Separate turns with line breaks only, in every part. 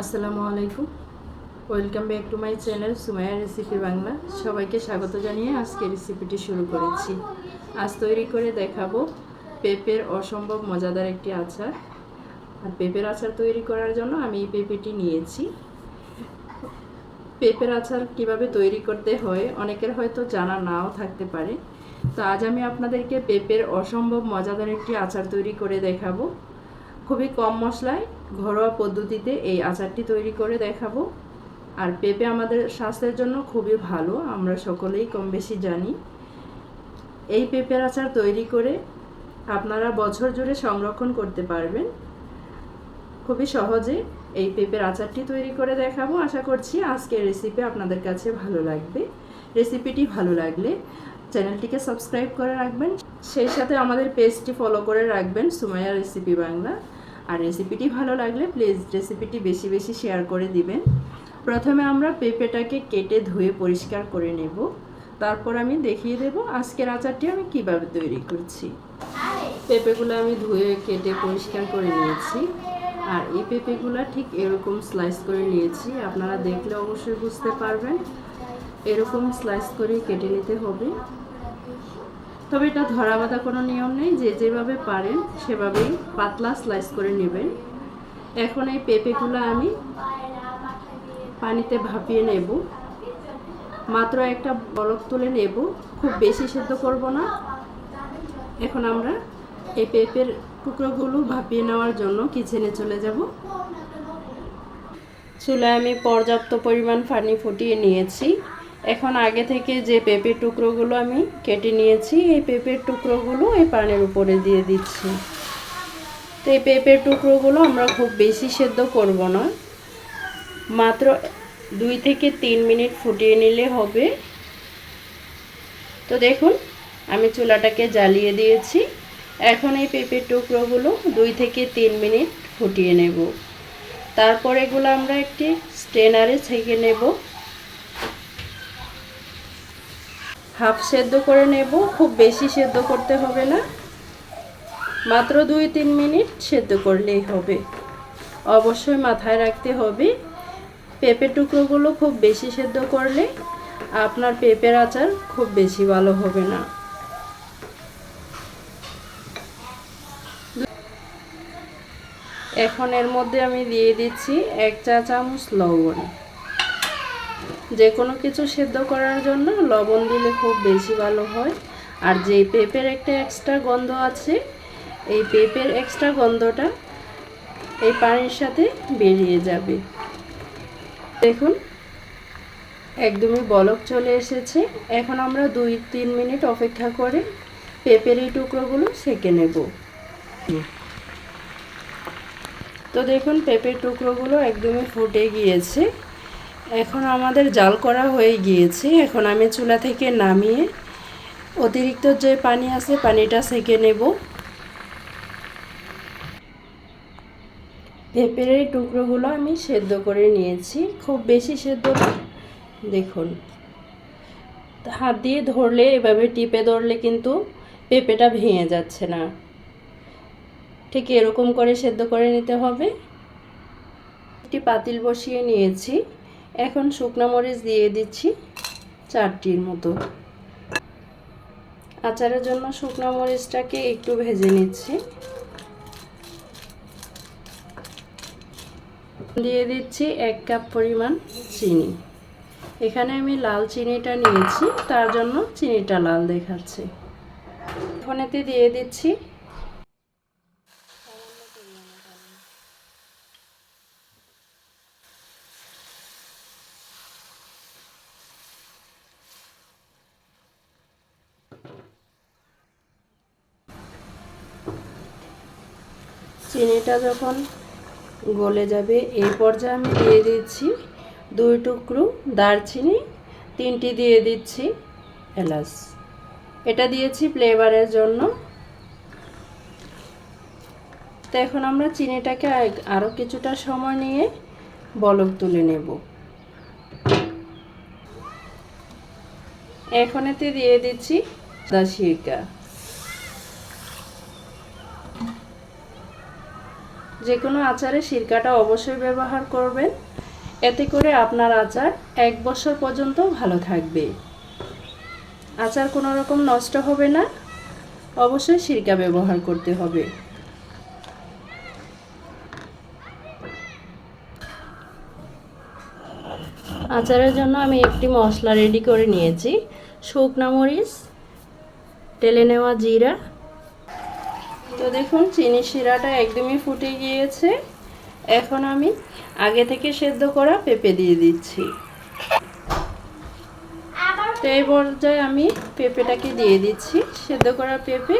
আসসালামু আলাইকুম। Welcome back to my channel Sumaya recipe Bangla সবাইকে স্বাগত জানিয়ে আজকে রেসিপিটি শুরু করেছি। আজ তৈরি করে দেখাবো পেঁপের অসম্ভব মজাদার একটি আচার। আর পেঁপের আচার তৈরি করার জন্য আমি এই পেঁপেটি নিয়েছি। পেঁপের আচার কীভাবে তৈরি করতে হয় অনেকের হয়তো জানা নাও থাকতে পারে। তো আজ আমি আপনাদেরকে পেঁপের অসম্ভব মজাদার একটি আচার তৈরি করে দেখাবো। খুবই কম মশলায় ঘরোয়া পদ্ধতিতে এই আচারটি তৈরি করে দেখাবো। আর পেঁপে আমাদের স্বাস্থ্যের জন্য খুবই ভালো, আমরা সকলেই কম বেশি জানি। এই পেঁপের আচার তৈরি করে আপনারা বছর জুড়ে সংরক্ষণ করতে পারবেন। খুবই সহজে এই পেঁপের আচারটি তৈরি করে দেখাবো। আশা করছি আজকের রেসিপি আপনাদের কাছে ভালো লাগবে। রেসিপিটি ভালো লাগলে চ্যানেলটিকে সাবস্ক্রাইব করে রাখবেন। সেই সাথে আমাদের পেজটি ফলো করে রাখবেন, সুমাইয়া রেসিপি বাংলা। আর রেসিপিটি ভালো লাগলে প্লিজ রেসিপিটি বেশি বেশি শেয়ার করে দিবেন। প্রথমে আমরা পেঁপেটাকে কেটে ধুয়ে পরিষ্কার করে নেব। তারপর আমি দেখিয়ে দেব আজকের আচারটি আমি কীভাবে তৈরি করছি। পেঁপেগুলো আমি ধুয়ে কেটে পরিষ্কার করে নিয়েছি। আর এই পেঁপেগুলো ঠিক এরকম স্লাইস করে নিয়েছি। আপনারা দেখলে অবশ্যই বুঝতে পারবেন। এরকম স্লাইস করে কেটে নিতে হবে। তবে এটা ধরা বাঁধা কোনো নিয়ম নেই, যে যেভাবে পারেন সেভাবেই পাতলা স্লাইস করে নেবেন। এখন এই পেঁপেগুলো আমি পানিতে ভাপিয়ে নেব। মাত্র একটা বরফ তুলে নেব, খুব বেশি সেদ্ধ করব না। এখন আমরা এই পেঁপের টুকরোগুলো ভাপিয়ে নেওয়ার জন্য কিচেনে চলে যাব। চুলায় আমি পর্যাপ্ত পরিমাণ পানি ফুটিয়ে নিয়েছি। এখন আগে থেকে যে পেঁপের টুকরোগুলো আমি কেটে নিয়েছি, এই পেঁপের টুকরোগুলো এই পানের উপরে দিয়ে দিচ্ছি। তো এই পেঁপের টুকরোগুলো আমরা খুব বেশি সেদ্ধ করব না। মাত্র দুই থেকে তিন মিনিট ফুটিয়ে নিলে হবে। তো দেখুন, আমি চুলাটাকে জ্বালিয়ে দিয়েছি। এখন এই পেঁপের টুকরোগুলো দুই থেকে তিন মিনিট ফুটিয়ে নেব। তারপর এগুলো আমরা একটি স্টেনারে ছেঁকে নেব। হাফ সেদ্ধ করে নেব, খুব বেশি সেদ্ধ করতে হবে না। মাত্র দুই তিন মিনিট সেদ্ধ করলেই হবে। অবশ্যই মাথায় রাখতে হবে, পেঁপের টুকরোগুলো খুব বেশি সেদ্ধ করলে আপনার পেঁপের আচার খুব বেশি ভালো হবে না। এখন এর মধ্যে আমি দিয়ে দিচ্ছি এক চা চামচ লবণ। যে কোনো কিছু সেদ্ধ করার জন্য লবণ দিলে খুব বেশি ভালো হয়। আর যে পেঁপের একটা এক্সট্রা গন্ধ আছে, এই পেঁপের এক্সট্রা গন্ধটা এই পানির সাথে বেরিয়ে যাবে। দেখুন, একদমই বলক চলে এসেছে। এখন আমরা দুই তিন মিনিট অপেক্ষা করে পেঁপের এই টুকরোগুলো সেঁকে নেব। তো দেখুন, পেঁপের টুকরোগুলো একদমই ফুটে গিয়েছে। এখন আমাদের জাল করা হয়ে গিয়েছে। এখন আমি চুলা থেকে নামিয়ে অতিরিক্ত যে পানি আছে পানিটা সেঁকে নেব। পেঁপের টুকরোগুলো আমি সেদ্ধ করে নিয়েছি। খুব বেশি সেদ্ধ দেখুন। হাত দিয়ে ধরলে, এভাবে টিপে ধরলে কিন্তু পেঁপেটা ভেঙে যাচ্ছে না। ঠিক এরকম করে সেদ্ধ করে নিতে হবে। একটি পাতিল বসিয়ে নিয়েছি। এখন শুকনো মরিচ দিয়ে দিচ্ছি চারটির মতো। আচারের জন্য শুকনো মরিচটাকে একটু ভেজে নিচ্ছি। দিয়ে দিচ্ছি এক কাপ পরিমাণ চিনি। এখানে আমি লাল চিনিটা নিয়েছি, তার জন্য চিনিটা লাল দেখাচ্ছে। ফোনেতে দিয়ে দিচ্ছি চিনিটা যখন গলে যাবে, এই পর্যায়ে আমি দিয়ে দিচ্ছি দুই টুকরো দারচিনি, তিনটি দিয়ে দিচ্ছি এলাচ। এটা দিয়েছি ফ্লেভারের জন্য। তো এখন আমরা চিনিটাকে আরও কিছুটা সময় নিয়ে বলক তুলে নেব। এখন এতে দিয়ে দিচ্ছি দাসিকা যে কোনো আচারে সিরকাটা অবশ্যই ব্যবহার করবেন। এতে করে আপনার আচার এক বছর পর্যন্ত ভালো থাকবে। আচার কোনো রকম নষ্ট হবে না। অবশ্যই সিরকা ব্যবহার করতে হবে। আচারের জন্য আমি একটি মশলা রেডি করে নিয়েছি। শুকনা মরিচ টেলে নেওয়া জিরা তো দেখুন, চিনি শিরাটা একদমই ফুটে গিয়েছে। এখন আমি আগে থেকে সেদ্ধ করা পেঁপে দিয়ে দিচ্ছি। তো এই পর্যায়ে আমি পেঁপেটাকে দিয়ে দিচ্ছি, সেদ্ধ করা পেঁপে।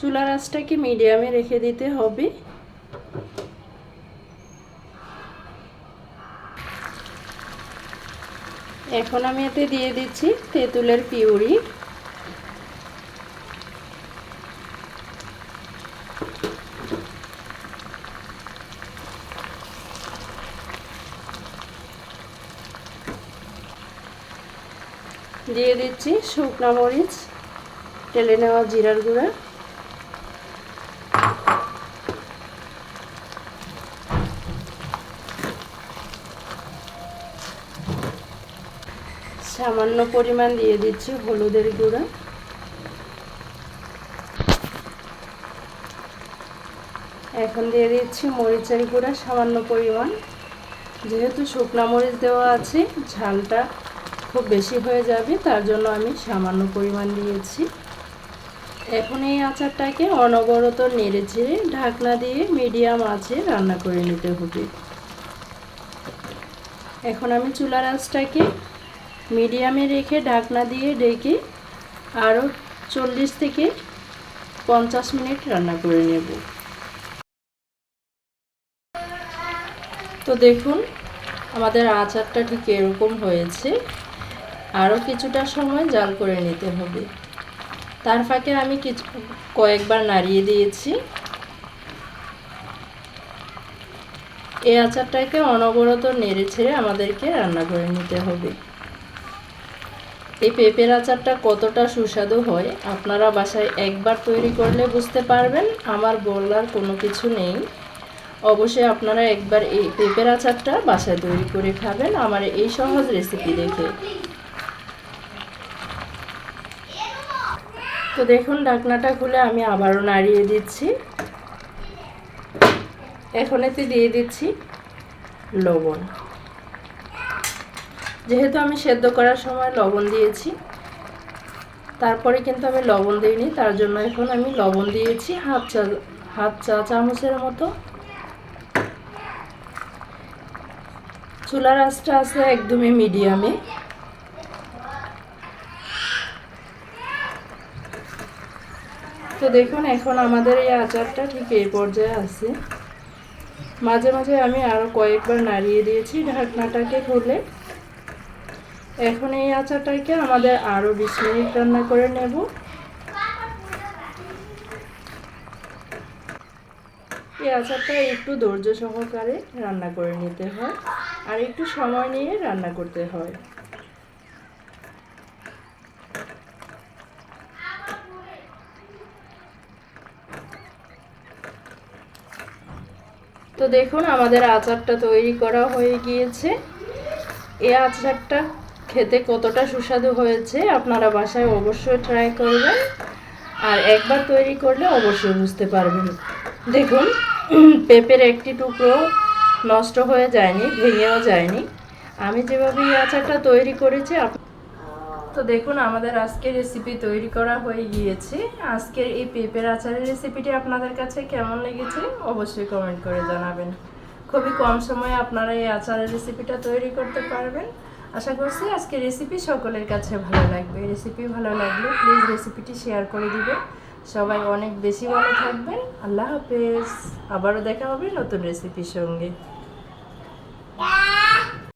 চুলার আঁচটাকে মিডিয়ামে রেখে দিতে হবে। এখন আমি এতে দিয়ে দিচ্ছি তেঁতুলের পিউরি। দিয়ে দিচ্ছি শুকনা মরিচ টেলে নেওয়া জিরার গুঁড়া। সামান্য পরিমাণ দিয়ে দিচ্ছি হলুদের গুঁড়া। এখন দিয়ে দিচ্ছি মরিচের গুঁড়া, সামান্য পরিমাণ। যেহেতু শুকনা মরিচ দেওয়া আছে, ঝালটা খুব বেশি হয়ে যাবে, তার জন্য আমি সামান্য পরিমাণ দিয়েছি। এখন এই আচারটাকে অনবরত নেড়ে ছেড়ে ঢাকনা দিয়ে মিডিয়াম আঁচে রান্না করে নিতে হবে। এখন আমি চুলার আঁচটাকে মিডিয়ামে রেখে ঢাকনা দিয়ে ডেকে আরও চল্লিশ থেকে পঞ্চাশ মিনিট রান্না করে নেব। তো দেখুন, আমাদের আচারটা ঠিক এরকম হয়েছে। আরও কিছুটা সময় জাল করে নিতে হবে। তার ফাঁকে আমি কিছু, কয়েকবার নাড়িয়ে দিয়েছি। এই আচারটাকে অনবরত নেড়ে ছেড়ে আমাদেরকে রান্না করে নিতে হবে। এই পেঁপের আচারটা কতটা সুস্বাদু হয় আপনারা বাসায় একবার তৈরি করলে বুঝতে পারবেন, আমার বলার কোনো কিছু নেই। অবশ্যই আপনারা একবার এই পেঁপের আচারটা বাসায় তৈরি করে খাবেন আমার এই সহজ রেসিপি দেখে। তো দেখুন, ঢাকনাটা খুলে আমি আবারও নাড়িয়ে দিচ্ছি। এখন এতে দিয়ে দিচ্ছি লবণ। যেহেতু আমি সেদ্ধ করার সময় লবণ দিয়েছি, তারপরে কিন্তু আমি লবণ দিইনি, তার জন্য এখন আমি লবণ দিয়েছি হাফ চা হাফ চা চামচের মতো। চুলার আঁচটা আছে একদমই মিডিয়ামে। তো দেখুন, এখন আমাদের এই আচারটা ঠিক এই পর্যায়ে আছে। মাঝে মাঝে আমি আরও কয়েকবার নাড়িয়ে দিয়েছি ঢাকনাটাকে খুলে। এখন এই আচারটাকে আমাদের আরও বিশ মিনিট রান্না করে নেব। এই আচারটা একটু ধৈর্য সহকারে রান্না করে নিতে হয় আর একটু সময় নিয়ে রান্না করতে হয়। তো দেখুন, আমাদের আচারটা তৈরি করা হয়ে গিয়েছে। এই আচারটা খেতে কতটা সুস্বাদু হয়েছে আপনারা বাসায় অবশ্যই ট্রাই করবেন। আর একবার তৈরি করলে অবশ্যই বুঝতে পারবেন। দেখুন, পেঁপের একটি টুকরো নষ্ট হয়ে যায়নি, ভেঙেও যায়নি। আমি যেভাবে এই আচারটা তৈরি করেছি তো দেখুন, আমাদের আজকের রেসিপি তৈরি করা হয়ে গিয়েছে। আজকের এই পেঁপের আচারের রেসিপিটি আপনাদের কাছে কেমন লেগেছে অবশ্যই কমেন্ট করে জানাবেন। খুবই কম সময়ে আপনারা এই আচারের রেসিপিটা তৈরি করতে পারবেন। আশা করছি আজকে রেসিপি সকলের কাছে ভালো লাগবে। রেসিপি ভালো লাগলে প্লিজ রেসিপিটি শেয়ার করে দিবে। সবাই অনেক বেশি ভালো থাকবেন। আল্লাহ হাফেজ। আবারও দেখা হবে নতুন রেসিপির সঙ্গে।